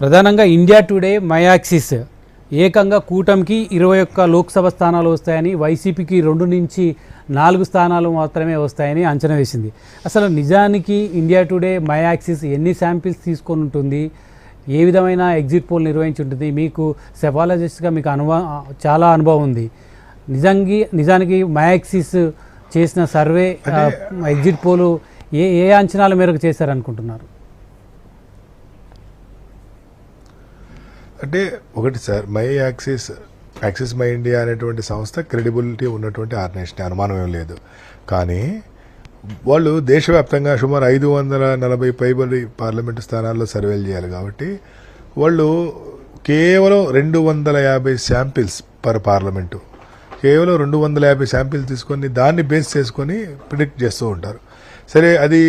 ప్రధానంగా India today మయాక్సిస్ ఏకంగా కూటమికి ఇరవై ఒక్క లోక్సభ స్థానాలు వస్తాయని వైసీపీకి రెండు నుంచి నాలుగు స్థానాలు మాత్రమే వస్తాయని అంచనా వేసింది. అసలు నిజానికి ఇండియా టుడే మయాక్సిస్ ఎన్ని శాంపిల్స్ తీసుకొని ఉంటుంది? ఏ విధమైన ఎగ్జిట్ పోల్ నిర్వహించి ఉంటుంది? మీకు సెఫాలజిస్ట్గా మీకు అనుభవం చాలా అనుభవం ఉంది. నిజంగా నిజానికి మయాక్సిస్ చేసిన సర్వే ఎగ్జిట్ పోలు ఏ ఏ అంచనాల మేరకు చేశారనుకుంటున్నారు? అంటే ఒకటి sir my Axis Axis My India అనేటువంటి సంస్థ క్రెడిబిలిటీ ఉన్నటువంటి ఆర్గనైజేషన్ అనుమానం ఏం లేదు. కానీ వాళ్ళు దేశవ్యాప్తంగా సుమారు ఐదు వందల నలభై పైబడి పార్లమెంటు స్థానాల్లో సర్వేలు చేయాలి కాబట్టి వాళ్ళు కేవలం రెండు వందల యాభై శాంపిల్స్ పర్ పార్లమెంటు. కేవలం రెండు వందల యాభై శాంపిల్స్ తీసుకొని దాన్ని బేస్ చేసుకొని ప్రిడిక్ట్ చేస్తూ ఉంటారు. సరే అది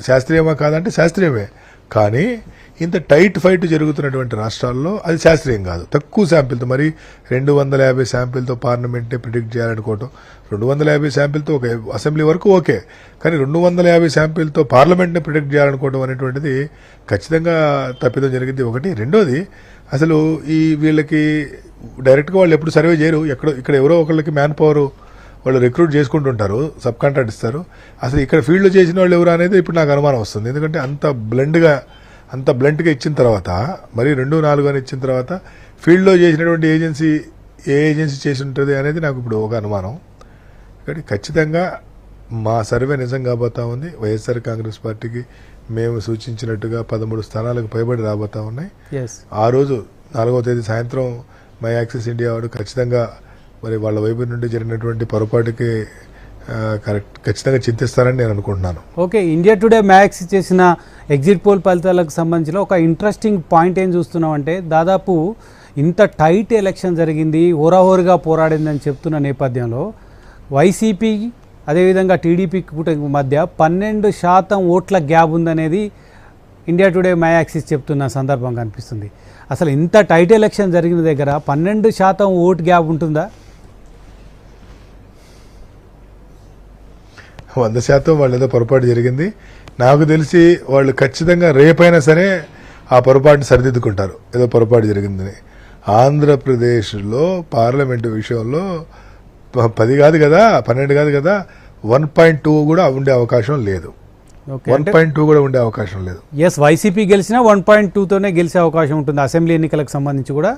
శాస్త్రీయమా కాదంటే శాస్త్రీయమే. కానీ ఇంత టైట్ ఫైట్ జరుగుతున్నటువంటి రాష్ట్రాల్లో అది శాస్త్రీయం కాదు. తక్కువ శాంపిల్తో మరి రెండు వందల యాభై శాంపిల్తో పార్లమెంట్ని ప్రిడిక్ట్ చేయాలనుకోవటం రెండు వందల యాభై శాంపిల్తో ఒక అసెంబ్లీ వరకు ఓకే కానీ రెండు వందల యాభై శాంపిల్తో పార్లమెంట్ని ప్రిడిక్ట్ చేయాలనుకోవడం అనేటువంటిది ఖచ్చితంగా తప్పిదం జరిగింది ఒకటి. రెండోది అసలు ఈ వీళ్ళకి డైరెక్ట్గా వాళ్ళు ఎప్పుడు సర్వే చేయరు. ఎక్కడ ఇక్కడ ఎవరో ఒకళ్ళకి మ్యాన్ పవర్ వాళ్ళు రిక్రూట్ చేసుకుంటుంటారు సబ్ కాంట్రాక్ట్ ఇస్తారు. అసలు ఇక్కడ ఫీల్డ్లో చేసిన వాళ్ళు ఎవరు అనేది ఇప్పుడు నాకు అనుమానం వస్తుంది. ఎందుకంటే అంత బ్లెండ్గా అంత బ్లెంట్గా ఇచ్చిన తర్వాత మరి రెండు నాలుగు అని ఇచ్చిన తర్వాత ఫీల్డ్లో చేసినటువంటి ఏజెన్సీ ఏ ఏజెన్సీ చేసి ఉంటుంది అనేది నాకు ఇప్పుడు ఒక అనుమానం. కాబట్టి ఖచ్చితంగా మా సర్వే నిజం కాబోతా ఉంది. వైఎస్ఆర్ కాంగ్రెస్ పార్టీకి మేము సూచించినట్టుగా పదమూడు స్థానాలకు పైబడి రాబోతా ఉన్నాయి. ఆ రోజు నాలుగవ తేదీ సాయంత్రం మై యాక్సిస్ ఇండియా వాడు ఖచ్చితంగా మరి వాళ్ళ వైపు నుండి జరిగినటువంటి పొరపాటుకి కరెక్ట్ ఖచ్చితంగా చింతిస్తారని నేను అనుకుంటున్నాను. ఓకే ఇండియా టుడే మ్యాక్స్ చేసిన ఎగ్జిట్ పోల్ ఫలితాలకు సంబంధించిన ఒక ఇంట్రెస్టింగ్ పాయింట్ ఏం చూస్తున్నామంటే దాదాపు ఇంత టైట్ ఎలక్షన్ జరిగింది హోరాహోరుగా పోరాడిందని చెప్తున్న నేపథ్యంలో వైసీపీ అదేవిధంగా టీడీపీ కూటమి మధ్య పన్నెండు శాతం ఓట్ల గ్యాప్ ఉందనేది ఇండియా టుడే మయాక్సిస్ చెప్తున్న సందర్భం కనిపిస్తుంది. అసలు ఇంత టైట్ ఎలక్షన్ జరిగిన దగ్గర పన్నెండు శాతం ఓట్ గ్యాప్ ఉంటుందా? వంద శాతం వాళ్ళు ఏదో పొరపాటు జరిగింది. నాకు తెలిసి వాళ్ళు ఖచ్చితంగా రేపైనా సరే ఆ పొరపాటుని సరిదిద్దుకుంటారు. ఏదో పొరపాటు జరిగిందని. ఆంధ్రప్రదేశ్లో పార్లమెంటు విషయంలో పది కాదు కదా పన్నెండు కాదు కదా వన్ పాయింట్ టూ కూడా ఉండే అవకాశం లేదు. వన్ పాయింట్ టూ కూడా ఉండే అవకాశం లేదు. ఎస్ వైసీపీ గెలిచినా వన్ పాయింట్ టూతోనే గెలిచే అవకాశం ఉంటుంది అసెంబ్లీ ఎన్నికలకు సంబంధించి కూడా?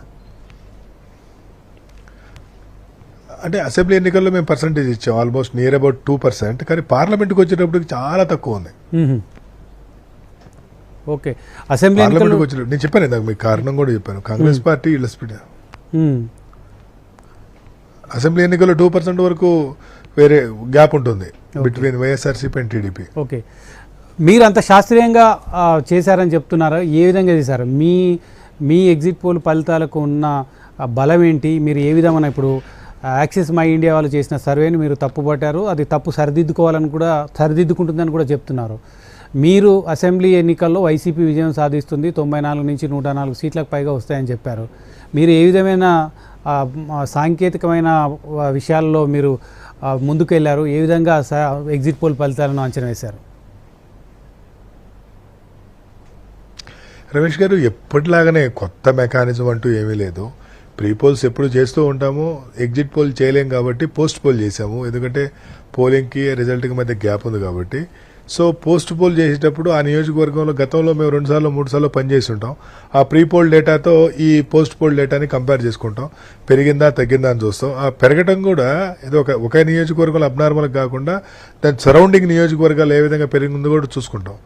అంటే అసెంబ్లీ ఎన్నికల్లో మేము పర్సంటేజ్ ఇచ్చాం almost near about two percent కానీ పార్లమెంట్కి వచ్చేటప్పటికి చాలా తక్కువ ఉంది. ఓకే. అసెంబ్లీ పార్లమెంట్కి వచ్చేటప్పుడు నేను చెప్పాను ఇందాక మీకు కారణం కూడా చెప్పాను. కాంగ్రెస్ పార్టీ ఇళ్ళ స్పీడ్. అసెంబ్లీ ఎన్నికల్లో టూ పర్సెంట్ వరకు వేరే గ్యాప్ ఉంటుంది between YSRCP and TDP. Okay. మీరు అంత శాస్త్రీయంగా చేశారని చెప్తున్నారా? ఏ విధంగా చేశారు? మీ మీ ఎగ్జిట్ పోల్ ఫలితాలకు ఉన్న బలం ఏంటి? మీరు ఏ విధమైన ఇప్పుడు యాక్సిస్ మై ఇండియా వాళ్ళు చేసిన సర్వేని మీరు తప్పుపట్టారు. అది తప్పు సరిదిద్దుకోవాలని కూడా సరిదిద్దుకుంటుందని కూడా చెప్తున్నారు. మీరు అసెంబ్లీ ఎన్నికల్లో వైసీపీ విజయం సాధిస్తుంది. తొంభై నాలుగు నుంచి నూట నాలుగు సీట్లకు పైగా వస్తాయని చెప్పారు. మీరు ఏ విధమైన సాంకేతికమైన విషయాల్లో మీరు ముందుకెళ్ళారు? ముందుకు వెళ్ళారు ఏ విధంగా స- ఎగ్జిట్ పోల్ ఫలితాలను అంచనా వేశారు? రమేష్ గారు ఎప్పటిలాగానే కొత్త మెకానిజం అంటూ ఏమీ లేదు. ప్రీ పోల్స్ ఎప్పుడు చేస్తూ ఉంటాము ఎగ్జిట్ పోల్ చేయలేం కాబట్టి పోస్ట్ పోల్ చేసాము ఎందుకంటే పోలింగ్కి రిజల్ట్కి మధ్య గ్యాప్ ఉంది కాబట్టి. సో పోస్ట్ పోల్ చేసేటప్పుడు ఆ నియోజకవర్గంలో గతంలో మేము రెండు సార్లు మూడు సార్లు పనిచేసి ఉంటాం ఆ ప్రీ పోల్ డేటాతో ఈ పోస్ట్ పోల్ డేటాని కంపేర్ చేసుకుంటాం. పెరిగిందా తగ్గిందా అని చూస్తాం. ఆ పెరగటం కూడా ఇది ఒక ఒకే నియోజకవర్గంలో అబ్నార్మల్ కాకుండా దాని సరౌండింగ్ నియోజకవర్గాలు ఏ విధంగా పెరిగిందో కూడా చూసుకుంటాం.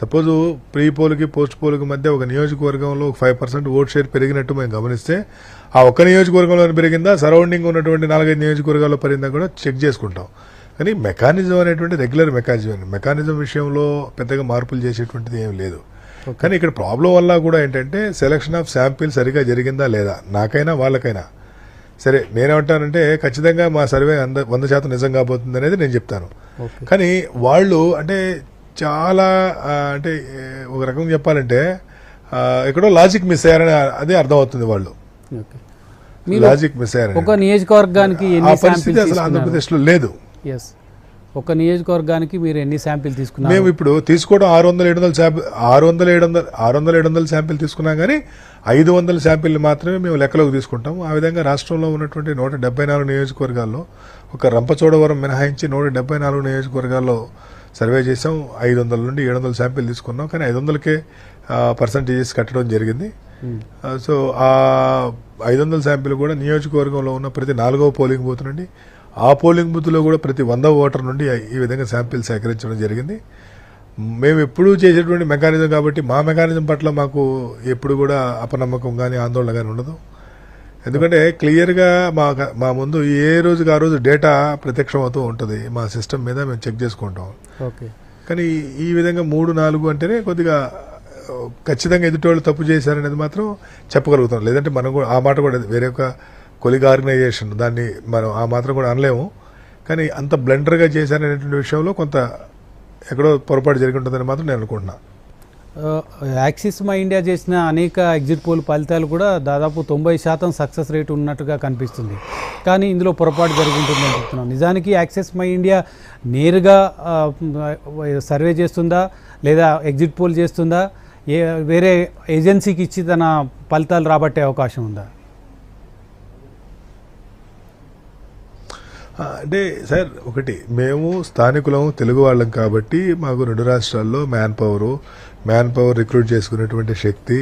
సపోజ్ ప్రీ పోల్కి పోస్ట్ పోల్కి మధ్య ఒక నియోజకవర్గంలో ఫైవ్ పర్సెంట్ ఓట్ షేర్ పెరిగినట్టు మేము గమనిస్తే ఆ ఒక్క నియోజకవర్గంలో పెరిగిందా సరౌండింగ్ ఉన్నటువంటి నాలుగైదు నియోజకవర్గాల్లో పెరిగిందా కూడా చెక్ చేసుకుంటాం. కానీ మెకానిజం అనేటువంటి రెగ్యులర్ మెకానిజం మెకానిజం విషయంలో పెద్దగా మార్పులు చేసేటువంటిది ఏం లేదు. కానీ ఇక్కడ ప్రాబ్లం వల్ల కూడా ఏంటంటే సెలక్షన్ ఆఫ్ శాంపిల్ సరిగా జరిగిందా లేదా? నాకైనా వాళ్ళకైనా. సరే నేనేమంటానంటే ఖచ్చితంగా మా సర్వే అంద వంద శాతం నిజం కాబోతుంది అనేది నేను చెప్తాను. కానీ వాళ్ళు అంటే చాలా అంటే ఒక రకం చెప్పాలంటే ఎక్కడో లాజిక్ మిస్ అయ్యారని అదే అర్థమవుతుంది వాళ్ళు. లాజిక్ మిస్ అయ్యారని ఒక నియోజకవర్గానికి ఆ ఎన్ని పరిస్థితి అసలు ఆంధ్రప్రదేశ్లో లేదు. ఒక నియోజకవర్గానికి మీరు ఎన్ని శాంపిల్ తీసుకున్నారు? మేము ఇప్పుడు తీసుకోవడం ఆరు వందల ఏడు వందల శాంపిల్ ఆరు వందల ఏడు వందల ఆరు వందల ఏడు వందల శాంపిల్ తీసుకున్నాం కానీ ఐదు వందల శాంపిల్ మాత్రమే మేము లెక్కలోకి తీసుకుంటాం ఆ విధంగా రాష్ట్రంలో ఉన్నటువంటి నూట డెబ్బై నాలుగు నియోజకవర్గాల్లో ఒక రంపచోడవరం మినహాయించి నూట డెబ్బై నాలుగు నియోజకవర్గాల్లో సర్వే చేసాం ఐదు వందల నుండి ఏడు వందల శాంపిల్ తీసుకున్నాం. కానీ ఐదు వందలకే పర్సంటేజెస్ కట్టడం జరిగింది. ఆ, సో ఆ ఐదు వందల శాంపిల్ కూడా నియోజకవర్గంలో ఉన్న ప్రతి నాలుగవ పోలింగ్ బూత్ నుండి ఆ పోలింగ్ బూత్లో కూడా ప్రతి వంద ఓటర్ నుండి ఈ విధంగా శాంపిల్ సేకరించడం జరిగింది. మేము ఎప్పుడూ చేసేటువంటి మెకానిజం కాబట్టి మా మెకానిజం పట్ల మాకు ఎప్పుడు కూడా అపనమ్మకం కానీ ఆందోళన కానీ ఉండదు. ఎందుకంటే క్లియర్గా మా మా ముందు ఏ రోజుకి ఆ రోజు డేటా ప్రత్యక్షం అవుతూ ఉంటుంది. మా సిస్టమ్ మీద మేము చెక్ చేసుకుంటాం. ఓకే. కానీ ఈ విధంగా మూడు నాలుగు అంటేనే కొద్దిగా ఖచ్చితంగా ఎదుటోళ్ళు తప్పు చేశారనేది మాత్రం చెప్పగలుగుతాం. లేదంటే మనం కూడా ఆ మాట కూడా వేరే ఒక కొలిగ్ ఆర్గనైజేషన్ దాన్ని మనం ఆ మాత్రం కూడా అనలేము. కానీ అంత బ్లెండర్గా చేశారనేటువంటి విషయంలో కొంత ఎక్కడో పొరపాటు జరిగి ఉంటుందని మాత్రం నేను అనుకుంటున్నా. ఆ, యాక్సిస్ మా ఇండియా చేసిన అనేక ఎగ్జిట్ పోల్ ఫలితాలు కూడా దాదాపు తొంభై శాతం సక్సెస్ రేట్ ఉన్నట్టుగా కనిపిస్తుంది. కానీ ఇందులో పొరపాటు జరుగుతుందని చెప్తున్నాం నిజానికి యాక్సెస్ మై ఇండియా నేరుగా సర్వే చేస్తుందా లేదా ఎగ్జిట్ పోల్ చేస్తుందా? ఏ వేరే ఏజెన్సీకి ఇచ్చి తన ఫలితాలు రాబట్టే అవకాశం ఉందా? అంటే సార్ ఒకటి మేము స్థానికులం తెలుగు వాళ్ళం కాబట్టి మాకు రెండు రాష్ట్రాల్లో man power man power recruit చేసుకునేటువంటి శక్తి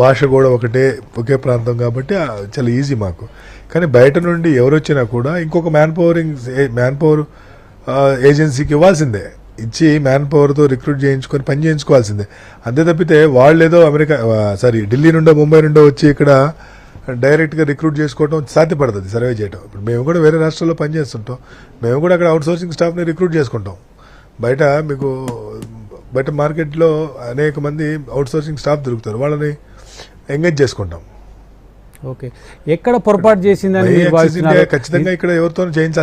భాష కూడా ఒకటే ఒకే ప్రాంతం కాబట్టి చాలా ఈజీ మాకు. కానీ బయట నుండి ఎవరు వచ్చినా కూడా ఇంకొక మ్యాన్ పవరింగ్ మ్యాన్ పవర్ ఏజెన్సీకి ఇవ్వాల్సిందే. ఇచ్చి మ్యాన్ పవర్తో రిక్రూట్ చేయించుకొని పని చేయించుకోవాల్సిందే. అంతే తప్పితే వాళ్ళు ఏదో అమెరికా సారీ ఢిల్లీ నుండో ముంబై నుండో వచ్చి ఇక్కడ డైరెక్ట్గా రిక్రూట్ చేసుకోవడం సాధ్యపడుతుంది సర్వే చేయడం ఇప్పుడు మేము కూడా వేరే రాష్ట్రాల్లో పనిచేస్తుంటాం. మేము కూడా అక్కడ అవుట్ సోర్సింగ్ స్టాఫ్ని రిక్రూట్ చేసుకుంటాం. బయట మీకు బయట మార్కెట్లో అనేక మంది అవుట్ సోర్సింగ్ స్టాఫ్ దొరుకుతారు. వాళ్ళని ఎంగేజ్ చేసుకుంటాం. ఓకే. ఎక్కడ పొరపాటు చేసిందని ఖచ్చితంగా ఇక్కడ ఎవరితోనూ చేయించాలి